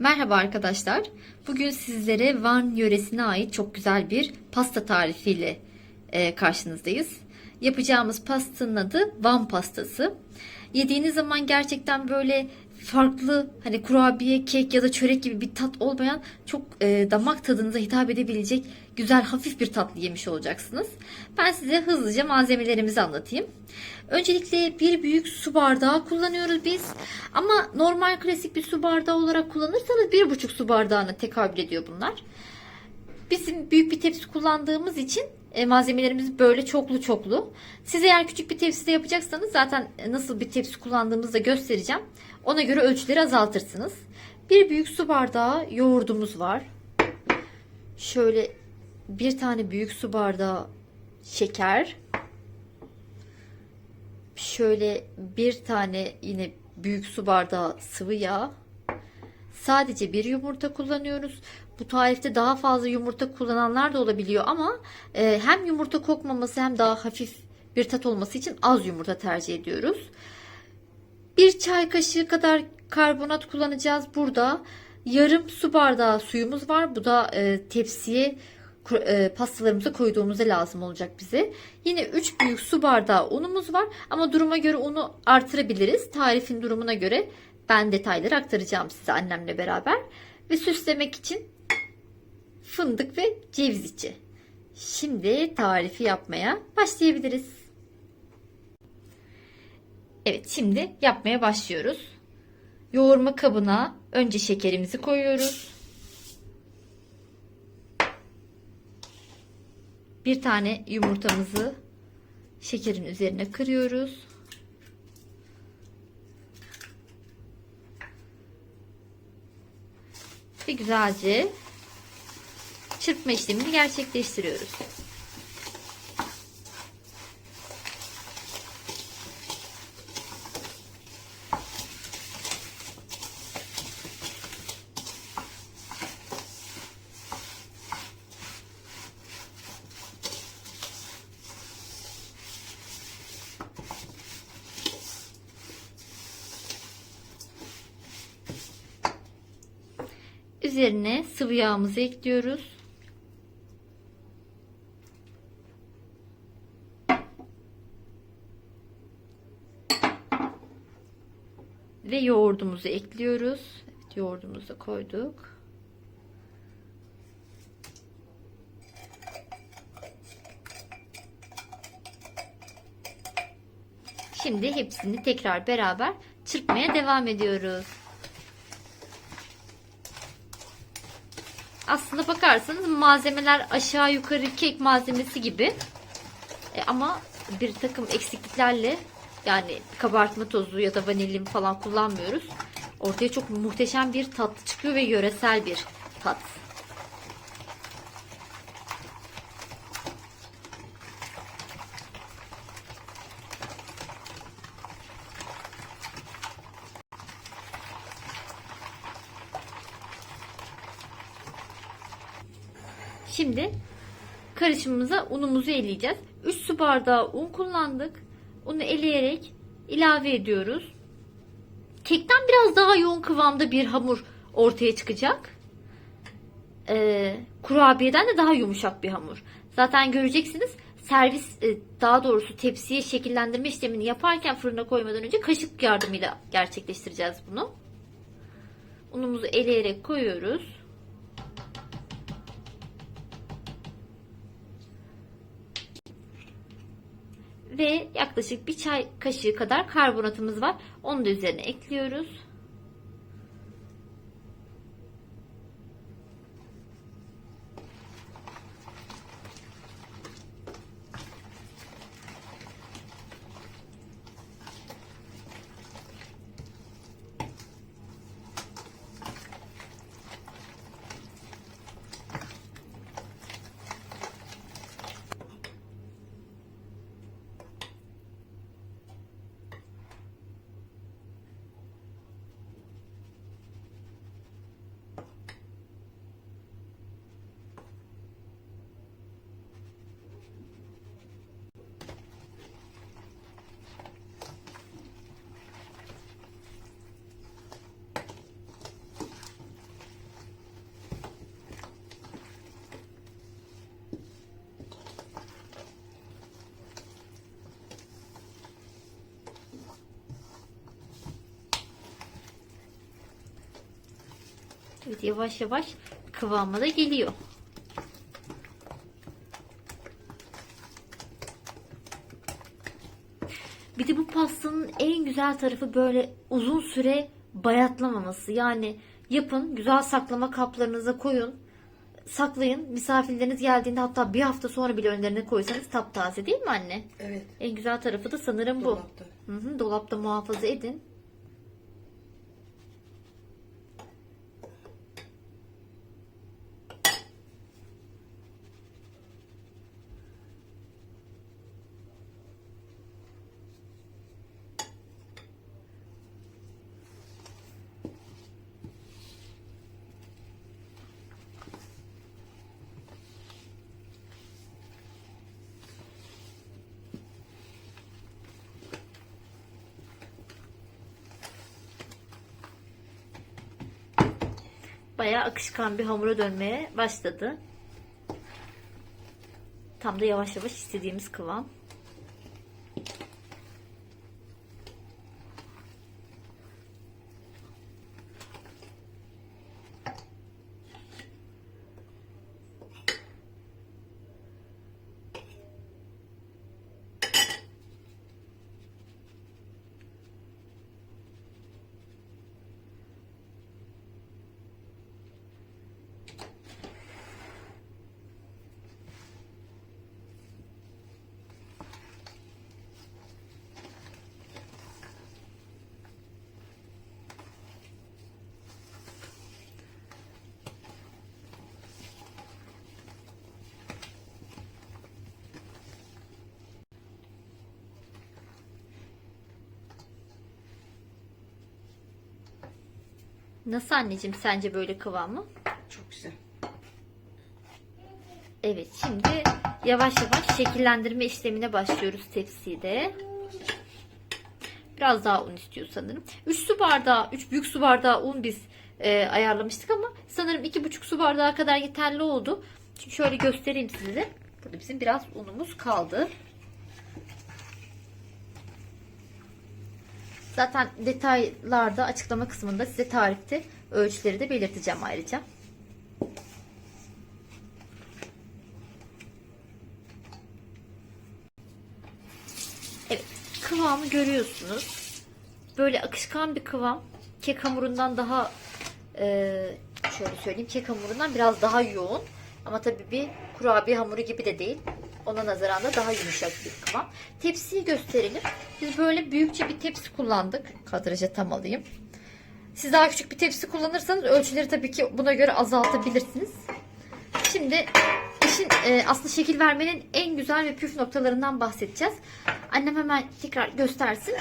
Merhaba arkadaşlar. Bugün sizlere Van yöresine ait çok güzel bir pasta tarifiyle e, karşınızdayız. Yapacağımız pastanın adı Van pastası. Yediğiniz zaman gerçekten böyle farklı hani kurabiye, kek ya da çörek gibi bir tat olmayan çok e, damak tadınıza hitap edebilecek güzel hafif bir tatlı yemiş olacaksınız. Ben size hızlıca malzemelerimizi anlatayım. Öncelikle bir büyük su bardağı kullanıyoruz biz. Ama normal klasik bir su bardağı olarak kullanırsanız bir buçuk su bardağına tekabül ediyor bunlar. Bizim büyük bir tepsi kullandığımız için e, malzemelerimiz böyle çoklu çoklu. Siz eğer küçük bir tepside yapacaksanız zaten nasıl bir tepsi kullandığımızı da göstereceğim. Ona göre ölçüleri azaltırsınız. Bir büyük su bardağı yoğurdumuz var. Şöyle bir tane büyük su bardağı şeker. Şöyle bir tane yine büyük su bardağı sıvı yağ. Sadece bir yumurta kullanıyoruz. Bu tarifte daha fazla yumurta kullananlar da olabiliyor ama e, hem yumurta kokmaması hem daha hafif bir tat olması için az yumurta tercih ediyoruz. Bir çay kaşığı kadar karbonat kullanacağız burada. Yarım su bardağı suyumuz var. Bu da e, tepsiye pastalarımıza koyduğumuzda lazım olacak bize. Yine 3 büyük su bardağı unumuz var ama duruma göre unu artırabiliriz. Tarifin durumuna göre ben detayları aktaracağım size annemle beraber. Ve süslemek için fındık ve ceviz içi. Şimdi tarifi yapmaya başlayabiliriz. Evet şimdi yapmaya başlıyoruz. Yoğurma kabına önce şekerimizi koyuyoruz. Bir tane yumurtamızı şekerin üzerine kırıyoruz. Ve güzelce çırpma işlemini gerçekleştiriyoruz. Üzerine sıvı yağımızı ekliyoruz. Ve yoğurdumuzu ekliyoruz. Evet, yoğurdumuzu da koyduk. Şimdi hepsini tekrar beraber çırpmaya devam ediyoruz. Aslında bakarsanız malzemeler aşağı yukarı kek malzemesi gibi. E, ama bir takım eksikliklerle yani kabartma tozu ya da vanilin falan kullanmıyoruz. Ortaya çok muhteşem bir tat çıkıyor ve yöresel bir tat. Şimdi karışımımıza unumuzu eleyeceğiz. 3 su bardağı un kullandık. Unu eleyerek ilave ediyoruz. Kekten biraz daha yoğun kıvamda bir hamur ortaya çıkacak. Ee, kurabiyeden de daha yumuşak bir hamur. Zaten göreceksiniz servis e, daha doğrusu tepsiye şekillendirme işlemini yaparken fırına koymadan önce kaşık yardımıyla gerçekleştireceğiz bunu. Unumuzu eleyerek koyuyoruz. Ve yaklaşık bir çay kaşığı kadar karbonatımız var. Onu da üzerine ekliyoruz. Evet yavaş yavaş kıvama da geliyor. Bir de bu pastanın en güzel tarafı böyle uzun süre bayatlamaması. Yani yapın, güzel saklama kaplarınıza koyun. Saklayın. Misafirleriniz geldiğinde hatta bir hafta sonra bile önlerine koysanız taptaze değil mi anne? Evet. En güzel tarafı da sanırım bu. Dolapta. Hı hı, dolapta muhafaza edin. Bayağı akışkan bir hamura dönmeye başladı. Tam da yavaş yavaş istediğimiz kıvam. Nasıl anneciğim sence böyle kıvamı? Çok güzel. Evet şimdi yavaş yavaş şekillendirme işlemine başlıyoruz tepside. Biraz daha un istiyor sanırım. 3 su bardağı, 3 büyük su bardağı un biz e, ayarlamıştık ama sanırım 2,5 su bardağı kadar yeterli oldu. Şimdi şöyle göstereyim size. Burada bizim biraz unumuz kaldı. Zaten detaylarda açıklama kısmında size tarifte ölçüleri de belirteceğim ayrıca. Evet, kıvamı görüyorsunuz. Böyle akışkan bir kıvam. Kek hamurundan daha e, şöyle söyleyeyim, kek hamurundan biraz daha yoğun. Ama tabii bir kurabiye hamuru gibi de değil. Ona nazaran da daha yumuşak bir kıvam. Tepsiyi gösterelim. Biz böyle büyükçe bir tepsi kullandık. Kadraja tam alayım. Siz daha küçük bir tepsi kullanırsanız ölçüleri tabii ki buna göre azaltabilirsiniz. Şimdi işin e, aslında şekil vermenin en güzel ve püf noktalarından bahsedeceğiz. Annem hemen tekrar göstersin.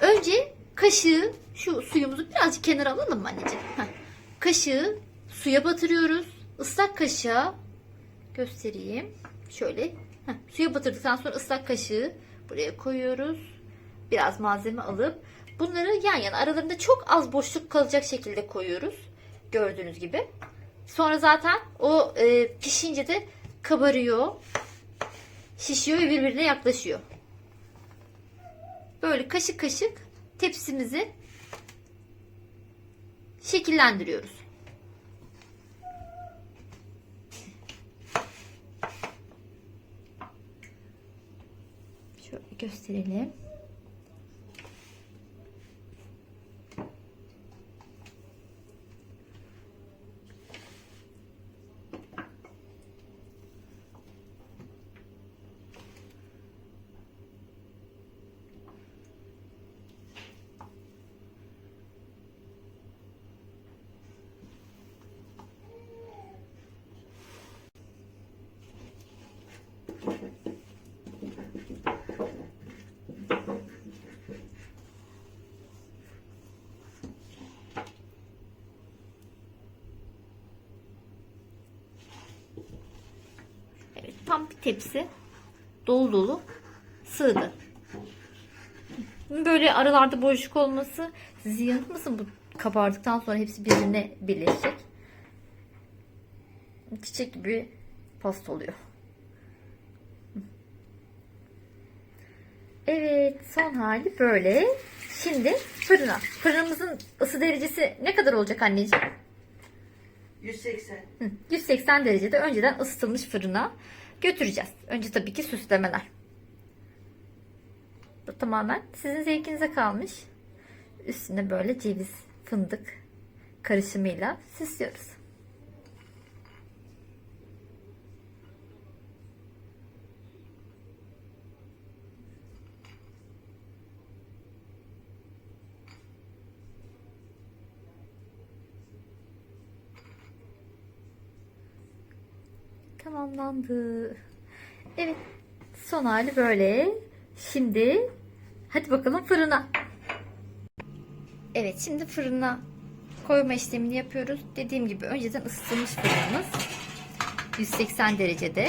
Önce kaşığı şu suyumuzu birazcık kenara alalım mı anneciğim? Heh. Kaşığı suya batırıyoruz. Islak kaşığa göstereyim. Şöyle heh, suya batırdıktan sonra ıslak kaşığı buraya koyuyoruz. Biraz malzeme alıp bunları yan yana aralarında çok az boşluk kalacak şekilde koyuyoruz. Gördüğünüz gibi. Sonra zaten o e, pişince de kabarıyor, şişiyor ve birbirine yaklaşıyor. Böyle kaşık kaşık tepsimizi şekillendiriyoruz. Gösterelim. Evet, tam bir tepsi dolu dolu sığdı. Böyle aralarda boşluk olması sizi yanıltmasın bu kabardıktan sonra hepsi birbirine birleşecek. Çiçek gibi pasta oluyor. Evet son hali böyle. Şimdi fırına. Fırınımızın ısı derecesi ne kadar olacak anneciğim? 180. Hı, 180 derecede önceden ısıtılmış fırına götüreceğiz. Önce tabii ki süslemeler. Bu tamamen sizin zevkinize kalmış. Üstüne böyle ceviz, fındık karışımıyla süslüyoruz. Tamamlandı. Evet. Son hali böyle. Şimdi hadi bakalım fırına. Evet şimdi fırına koyma işlemini yapıyoruz. Dediğim gibi önceden ısıtılmış fırınımız. 180 derecede.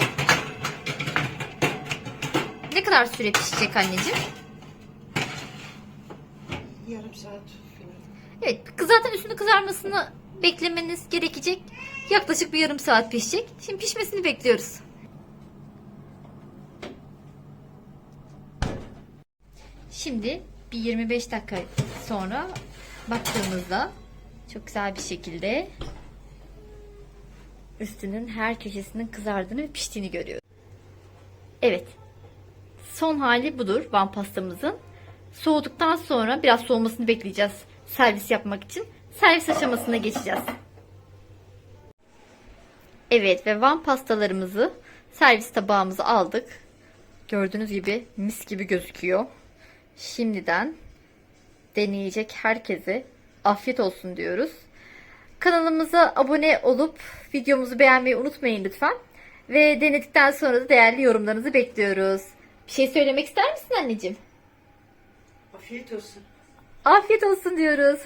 Ne kadar süre pişecek anneciğim? Yarım saat. Evet zaten üstünü kızarmasını beklemeniz gerekecek. Yaklaşık bir yarım saat pişecek. Şimdi pişmesini bekliyoruz. Şimdi bir 25 dakika sonra baktığımızda çok güzel bir şekilde üstünün her köşesinin kızardığını ve piştiğini görüyoruz. Evet. Son hali budur van pastamızın. Soğuduktan sonra biraz soğumasını bekleyeceğiz servis yapmak için. Servis aşamasına geçeceğiz. Evet ve van pastalarımızı servis tabağımıza aldık. Gördüğünüz gibi mis gibi gözüküyor. Şimdiden deneyecek herkese afiyet olsun diyoruz. Kanalımıza abone olup videomuzu beğenmeyi unutmayın lütfen. Ve denedikten sonra da değerli yorumlarınızı bekliyoruz. Bir şey söylemek ister misin anneciğim? Afiyet olsun. Afiyet olsun diyoruz.